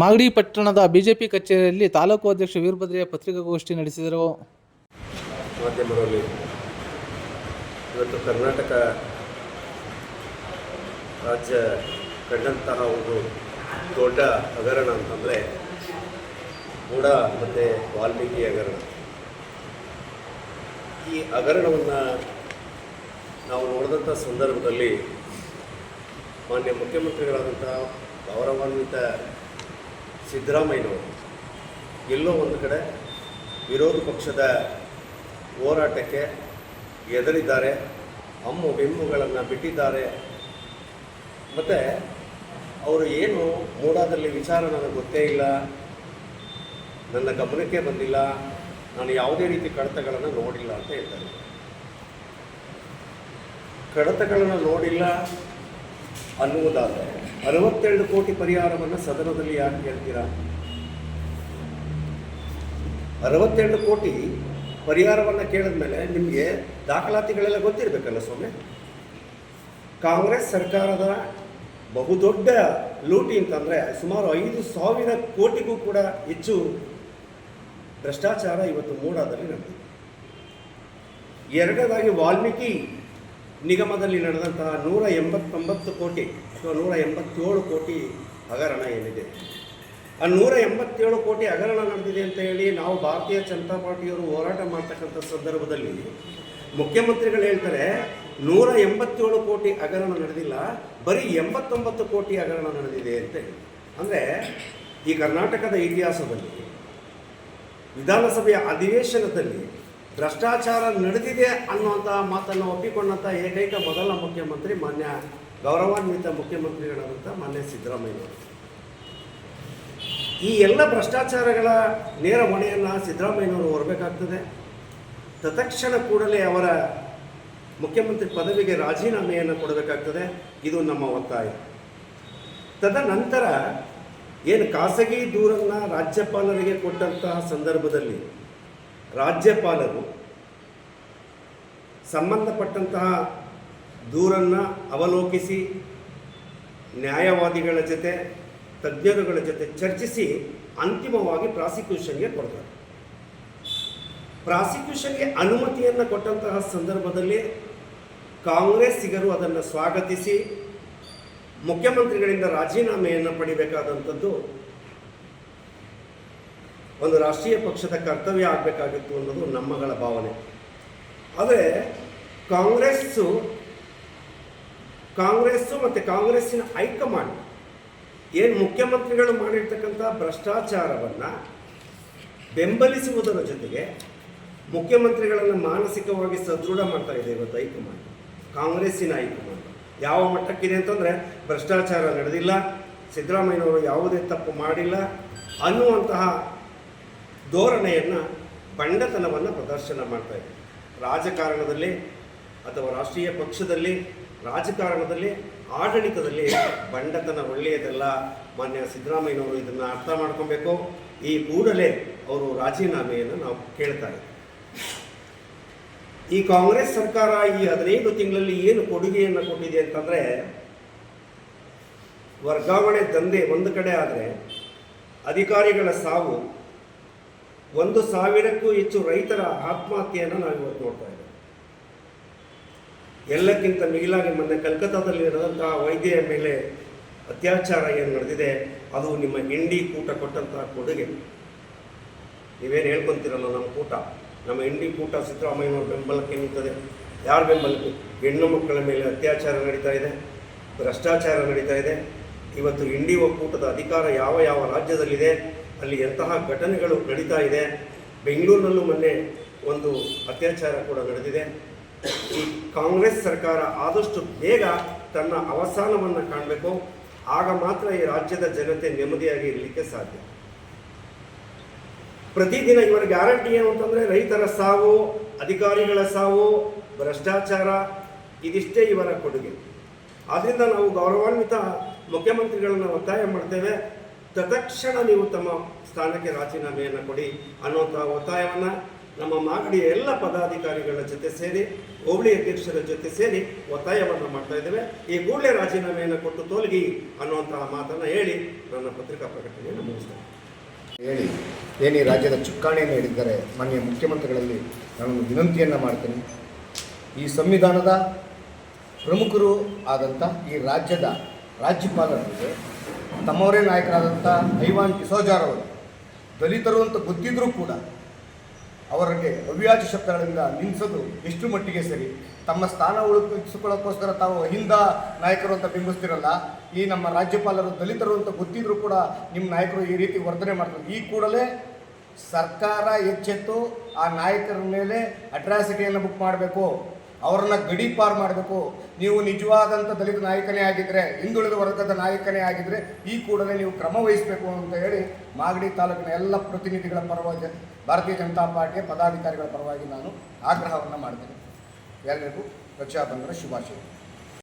ಮಾಗಡಿ ಪಟ್ಟಣದ ಬಿಜೆಪಿ ಕಚೇರಿಯಲ್ಲಿ ತಾಲೂಕು ಅಧ್ಯಕ್ಷ ವೀರಭದ್ರಯ್ಯ ಪತ್ರಿಕಾಗೋಷ್ಠಿ ನಡೆಸಿದರು. ಇವತ್ತು ಕರ್ನಾಟಕ ರಾಜ್ಯ ಕಂಡಂತಹ ಒಂದು ದೊಡ್ಡ ಹಗರಣ ಅಂತಂದರೆ ಮೂಢ ಮತ್ತು ವಾಲ್ಮೀಕಿ ಹಗರಣ. ಈ ಹಗರಣವನ್ನು ನಾವು ನೋಡಿದಂಥ ಸಂದರ್ಭದಲ್ಲಿ ಮಾನ್ಯ ಮುಖ್ಯಮಂತ್ರಿಗಳಾದಂಥ ಗೌರವಾನ್ವಿತ ಸಿದ್ದರಾಮಯ್ಯನವರು. ಎಲ್ಲೋ ಒಂದು ಕಡೆ ವಿರೋಧ ಪಕ್ಷದ ಹೋರಾಟಕ್ಕೆ ಎದರಿದ್ದಾರೆ, ಅಮ್ಮು ಬೆಮ್ಮುಗಳನ್ನು ಬಿಟ್ಟಿದ್ದಾರೆ. ಮತ್ತು ಅವರು ಏನು ಮೂಡಾದಲ್ಲಿ ವಿಚಾರ ನನಗೆ ಗೊತ್ತೇ ಇಲ್ಲ, ನನ್ನ ಗಮನಕ್ಕೆ ಬಂದಿಲ್ಲ, ನಾನು ಯಾವುದೇ ರೀತಿ ಕಡತಗಳನ್ನು ನೋಡಿಲ್ಲ ಅಂತ ಹೇಳ್ತಾರೆ. ಕಡತಗಳನ್ನು ನೋಡಿಲ್ಲ ಅನ್ನುವುದಾದರೆ, ಅರವತ್ತೆರಡು ಕೋಟಿ ಪರಿಹಾರವನ್ನು ಸದನದಲ್ಲಿ ಯಾಕೆ ಹೇಳ್ತೀರಾ? ಅರವತ್ತೆರಡು ಕೋಟಿ ಪರಿಹಾರವನ್ನು ಕೇಳಿದ್ಮೇಲೆ ನಿಮಗೆ ದಾಖಲಾತಿಗಳೆಲ್ಲ ಗೊತ್ತಿರಬೇಕಲ್ಲ ಸ್ವಾಮಿ? ಕಾಂಗ್ರೆಸ್ ಸರ್ಕಾರದ ಬಹುದೊಡ್ಡ ಲೂಟಿ ಅಂತಂದರೆ ಸುಮಾರು ಐದು ಸಾವಿರ ಕೋಟಿಗೂ ಕೂಡ ಹೆಚ್ಚು ಭ್ರಷ್ಟಾಚಾರ ಇವತ್ತು ಮೂಡಾದಲ್ಲಿ ನಡೆದಿದೆ. ಎರಡನೇದಾಗಿ ವಾಲ್ಮೀಕಿ ನಿಗಮದಲ್ಲಿ ನಡೆದಂತಹ ನೂರ ಎಂಬತ್ತೊಂಬತ್ತು ಕೋಟಿ ಅಥವಾ ನೂರ ಎಂಬತ್ತೇಳು ಕೋಟಿ ಹಗರಣ ಏನಿದೆ? ಆ ನೂರ ಎಂಬತ್ತೇಳು ಕೋಟಿ ಹಗರಣ ನಡೆದಿದೆ ಅಂತ ಹೇಳಿ ನಾವು ಭಾರತೀಯ ಜನತಾ ಪಾರ್ಟಿಯವರು ಹೋರಾಟ ಮಾಡ್ತಕ್ಕಂಥ ಸಂದರ್ಭದಲ್ಲಿ ಮುಖ್ಯಮಂತ್ರಿಗಳು ಹೇಳ್ತಾರೆ, ನೂರ ಎಂಬತ್ತೇಳು ಕೋಟಿ ಹಗರಣ ನಡೆದಿಲ್ಲ, ಬರೀ ಎಂಬತ್ತೊಂಬತ್ತು ಕೋಟಿ ಹಗರಣ ನಡೆದಿದೆ ಅಂತ ಹೇಳಿ. ಅಂದರೆ ಈ ಕರ್ನಾಟಕದ ಇತಿಹಾಸದಲ್ಲಿ, ವಿಧಾನಸಭೆಯ ಅಧಿವೇಶನದಲ್ಲಿ ಭ್ರಷ್ಟಾಚಾರ ನಡೆದಿದೆ ಅನ್ನುವಂಥ ಮಾತನ್ನು ಒಪ್ಪಿಕೊಂಡಂಥ ಏಕೈಕ ಮೊದಲ ಮುಖ್ಯಮಂತ್ರಿ ಮಾನ್ಯ ಗೌರವಾನ್ವಿತ ಮುಖ್ಯಮಂತ್ರಿಗಳಾದಂಥ ಮಾನ್ಯ ಸಿದ್ದರಾಮಯ್ಯ ಈ ಎಲ್ಲ ಭ್ರಷ್ಟಾಚಾರಗಳ ನೇರ ಹೊಣೆಯನ್ನು ಸಿದ್ದರಾಮಯ್ಯನವರು ಹೊರಬೇಕಾಗ್ತದೆ. ತತ್ಕ್ಷಣ ಕೂಡಲೇ ಅವರ ಮುಖ್ಯಮಂತ್ರಿ ಪದವಿಗೆ ರಾಜೀನಾಮೆಯನ್ನು ಕೊಡಬೇಕಾಗ್ತದೆ. ಇದು ನಮ್ಮ ಒತ್ತಾಯ. ತದನಂತರ ಏನು ಖಾಸಗಿ ದೂರನ್ನು ರಾಜ್ಯಪಾಲರಿಗೆ ಕೊಟ್ಟಂತಹ ಸಂದರ್ಭದಲ್ಲಿ ರಾಜ್ಯಪಾಲರು ಸಂಬಂಧಪಟ್ಟಂತಹ ದೂರನ್ನು ಅವಲೋಕಿಸಿ ನ್ಯಾಯವಾದಿಗಳ ಜೊತೆ, ತಜ್ಞರುಗಳ ಜೊತೆ ಚರ್ಚಿಸಿ ಅಂತಿಮವಾಗಿ ಪ್ರಾಸಿಕ್ಯೂಷನ್ಗೆ ಕೊಡ್ತಾರೆ. ಪ್ರಾಸಿಕ್ಯೂಷನ್ಗೆ ಅನುಮತಿಯನ್ನು ಕೊಟ್ಟಂತಹ ಸಂದರ್ಭದಲ್ಲಿ ಕಾಂಗ್ರೆಸ್ಸಿಗರು ಅದನ್ನು ಸ್ವಾಗತಿಸಿ ಮುಖ್ಯಮಂತ್ರಿಗಳಿಂದ ರಾಜೀನಾಮೆಯನ್ನು ಪಡಿಬೇಕಾದಂಥದ್ದು ಒಂದು ರಾಷ್ಟ್ರೀಯ ಪಕ್ಷದ ಕರ್ತವ್ಯ ಆಗಬೇಕಾಗಿತ್ತು ಅನ್ನೋದು ನಮ್ಮಗಳ ಭಾವನೆ. ಆದರೆ ಕಾಂಗ್ರೆಸ್ಸು ಕಾಂಗ್ರೆಸ್ಸು ಮತ್ತು ಕಾಂಗ್ರೆಸ್ಸಿನ ಹೈಕಮಾಂಡ್ ಏನು ಮುಖ್ಯಮಂತ್ರಿಗಳು ಮಾಡಿರ್ತಕ್ಕಂಥ ಭ್ರಷ್ಟಾಚಾರವನ್ನು ಬೆಂಬಲಿಸುವುದರ ಜೊತೆಗೆ ಮುಖ್ಯಮಂತ್ರಿಗಳನ್ನು ಮಾನಸಿಕವಾಗಿ ಸದೃಢ ಮಾಡ್ತಾ ಇದೆ ಇವತ್ತು ಹೈಕಮಾಂಡ್, ಕಾಂಗ್ರೆಸ್ಸಿನ ಹೈಕಮಾಂಡ್. ಯಾವ ಮಟ್ಟಕ್ಕಿದೆ ಅಂತಂದರೆ ಭ್ರಷ್ಟಾಚಾರ ನಡೆದಿಲ್ಲ, ಸಿದ್ದರಾಮಯ್ಯನವರು ಯಾವುದೇ ತಪ್ಪು ಮಾಡಿಲ್ಲ ಅನ್ನುವಂತಹ ಧೋರಣೆಯನ್ನು ಬಂಡತನವನ್ನು ಪ್ರದರ್ಶನ ಮಾಡ್ತಾ ಇದೆ ರಾಜಕಾರಣದಲ್ಲಿ ಅಥವಾ ರಾಷ್ಟ್ರೀಯ ಪಕ್ಷದಲ್ಲಿ, ರಾಜಕಾರಣದಲ್ಲಿ, ಆಡಳಿತದಲ್ಲಿ ಬಂಡತನ ಒಳ್ಳೆಯದಲ್ಲ. ಮಾನ್ಯ ಸಿದ್ದರಾಮಯ್ಯನವರು ಇದನ್ನು ಅರ್ಥ ಮಾಡ್ಕೊಬೇಕು. ಈ ಕೂಡಲೇ ಅವರು ರಾಜೀನಾಮೆಯನ್ನು ನಾವು ಕೇಳ್ತಾ ಇದ್ದೀವಿ ಈ ಕಾಂಗ್ರೆಸ್ ಸರ್ಕಾರ ಈ ಹದಿನೈದು ತಿಂಗಳಲ್ಲಿ ಏನು ಕೊಡುಗೆಯನ್ನು ಕೊಟ್ಟಿದೆ ಅಂತಂದರೆ, ವರ್ಗಾವಣೆ ದಂಧೆ ಒಂದು ಕಡೆ ಆದರೆ ಅಧಿಕಾರಿಗಳ ಸಾವು ಒಂದು ಸಾವಿರಕ್ಕೂ ಹೆಚ್ಚು ರೈತರ ಆತ್ಮಹತ್ಯೆಯನ್ನು ನಾವು ಇವತ್ತು ನೋಡ್ತಾ ಇದ್ದೇವೆ. ಎಲ್ಲಕ್ಕಿಂತ ಮಿಗಿಲಾಗಿ ಮೊನ್ನೆ ಕಲ್ಕತ್ತಾದಲ್ಲಿ ನಡೆದಂತಹ ವೈದ್ಯೆಯ ಮೇಲೆ ಅತ್ಯಾಚಾರ ಏನು ನಡೆದಿದೆ, ಅದು ನಿಮ್ಮ ಹಿಂಡಿ ಕೂಟ ಕೊಟ್ಟಂತಹ ಕೊಡುಗೆ. ನೀವೇನು ಹೇಳ್ಕೊಂತೀರಲ್ಲ ನಮ್ಮ ಕೂಟ? ನಮ್ಮ ಹಿಂಡಿ ಕೂಟ ಸಿದ್ದರಾಮಯ್ಯನವ್ರ ಬೆಂಬಲಕ್ಕೆ ನಿಂತದೆ. ಯಾರ ಬೆಂಬಲಕ್ಕೆ? ಹೆಣ್ಣು ಮಕ್ಕಳ ಮೇಲೆ ಅತ್ಯಾಚಾರ ನಡೀತಾ ಇದೆ, ಭ್ರಷ್ಟಾಚಾರ ನಡೀತಾ ಇದೆ. ಇವತ್ತು ಹಿಂಡಿ ಒಕ್ಕೂಟದ ಅಧಿಕಾರ ಯಾವ ಯಾವ ರಾಜ್ಯದಲ್ಲಿದೆ? ಅಲ್ಲಿ ಎಂತಹ ಘಟನೆಗಳು ನಡೀತಾ ಇದೆ. ಬೆಂಗಳೂರಿನಲ್ಲೂ ಮೊನ್ನೆ ಒಂದು ಅತ್ಯಾಚಾರ ಕೂಡ ನಡೆದಿದೆ. ಈ ಕಾಂಗ್ರೆಸ್ ಸರ್ಕಾರ ಆದಷ್ಟು ಬೇಗ ತನ್ನ ಅವಸಾನವನ್ನು ಕಾಣಬೇಕು. ಆಗ ಮಾತ್ರ ಈ ರಾಜ್ಯದ ಜನತೆ ನೆಮ್ಮದಿಯಾಗಿ ಇರಲಿಕ್ಕೆ ಸಾಧ್ಯ. ಪ್ರತಿದಿನ ಇವರ ಗ್ಯಾರಂಟಿ ಏನು ಅಂತಂದರೆ ರೈತರ ಸಾವು, ಅಧಿಕಾರಿಗಳ ಸಾವು, ಭ್ರಷ್ಟಾಚಾರ, ಇದಿಷ್ಟೇ ಇವರ ಕೊಡುಗೆ. ಆದ್ದರಿಂದ ನಾವು ಗೌರವಾನ್ವಿತ ಮುಖ್ಯಮಂತ್ರಿಗಳನ್ನು ಒತ್ತಾಯ ಮಾಡ್ತೇವೆ. ತತ್ಕ್ಷಣ ನೀವು ತಮ್ಮ ಸ್ಥಾನಕ್ಕೆ ರಾಜೀನಾಮೆಯನ್ನು ಕೊಡಿ ಅನ್ನುವಂಥ ಒತ್ತಾಯವನ್ನು ನಮ್ಮ ಮಾಗಡಿಯ ಎಲ್ಲ ಪದಾಧಿಕಾರಿಗಳ ಜೊತೆ ಸೇರಿ, ಹೋಬಳಿ ಅಧ್ಯಕ್ಷರ ಜೊತೆ ಸೇರಿ ಒತ್ತಾಯವನ್ನು ಮಾಡ್ತಾ ಇದ್ದೇವೆ. ಈ ಕೂಡಲೇ ರಾಜೀನಾಮೆಯನ್ನು ಕೊಟ್ಟು ತೋಲ್ಗಿ ಅನ್ನುವಂತಹ ಮಾತನ್ನು ಹೇಳಿ ನನ್ನ ಪತ್ರಿಕಾ ಪ್ರಕಟಣೆಯನ್ನು ಮುಗಿಸ್ತೇನೆ. ಹೇಳಿ, ಏನು ರಾಜ್ಯದ ಚುಕ್ಕಾಣಿಯನ್ನು ಹೇಳಿದ್ದಾರೆ? ಮಾನ್ಯ ಮುಖ್ಯಮಂತ್ರಿಗಳಲ್ಲಿ ನಾನು ವಿನಂತಿಯನ್ನು ಮಾಡ್ತೀನಿ. ಈ ಸಂವಿಧಾನದ ಪ್ರಮುಖರು ಆದಂಥ ಈ ರಾಜ್ಯದ ರಾಜ್ಯಪಾಲರಿಗೆ ತಮ್ಮವರೇ ನಾಯಕರಾದಂಥ ಐವಾನ್ ಡಿಸೋಜಾರವರು ದಲಿತರು ಅಂತ ಗೊತ್ತಿದ್ದರೂ ಕೂಡ ಅವರಿಗೆ ಅವ್ಯಾಜ ಶಬ್ದಗಳಿಂದ ನಿಲ್ಲಿಸೋದು ಎಷ್ಟು ಮಟ್ಟಿಗೆ ಸರಿ? ತಮ್ಮ ಸ್ಥಾನ ಉಳಿಸಿಕೊಳ್ಳೋಕ್ಕೋಸ್ಕರ ತಾವು ಅಹಿಂದ ನಾಯಕರು ಅಂತ ಬಿಂಬಿಸ್ತಿರಲ್ಲ, ಈ ನಮ್ಮ ರಾಜ್ಯಪಾಲರು ದಲಿತರು ಅಂತ ಗೊತ್ತಿದ್ರೂ ಕೂಡ ನಿಮ್ಮ ನಾಯಕರು ಈ ರೀತಿ ವರ್ತನೆ ಮಾಡ್ತಾರೆ. ಈ ಕೂಡಲೇ ಸರ್ಕಾರ ಎಚ್ಚೆತ್ತು ಆ ನಾಯಕರ ಮೇಲೆ ಅಟ್ರಾಸಿಟಿಯನ್ನು ಬುಕ್ ಮಾಡಬೇಕು. ಅವರನ್ನ ಗಡೀಪಾರು ಮಾಡಬೇಕು. ನೀವು ನಿಜವಾದಂಥ ದಲಿತ ನಾಯಕನೇ ಆಗಿದ್ದರೆ ಹಿಂದುಳಿದ ವರ್ಗದ ನಾಯಕನೇ ಆಗಿದ್ದರೆ ಈ ಕೂಡಲೇ ನೀವು ಕ್ರಮ ವಹಿಸಬೇಕು ಅಂತ ಹೇಳಿ ಮಾಗಡಿ ತಾಲೂಕಿನ ಎಲ್ಲ ಪ್ರತಿನಿಧಿಗಳ ಪರವಾಗಿ ಭಾರತೀಯ ಜನತಾ ಪಾರ್ಟಿಯ ಪದಾಧಿಕಾರಿಗಳ ಪರವಾಗಿ ನಾನು ಆಗ್ರಹವನ್ನು ಮಾಡ್ತೇನೆ. ಎಲ್ಲರಿಗೂ ರಕ್ಷಾಬಂಧನ ಶುಭಾಶಯ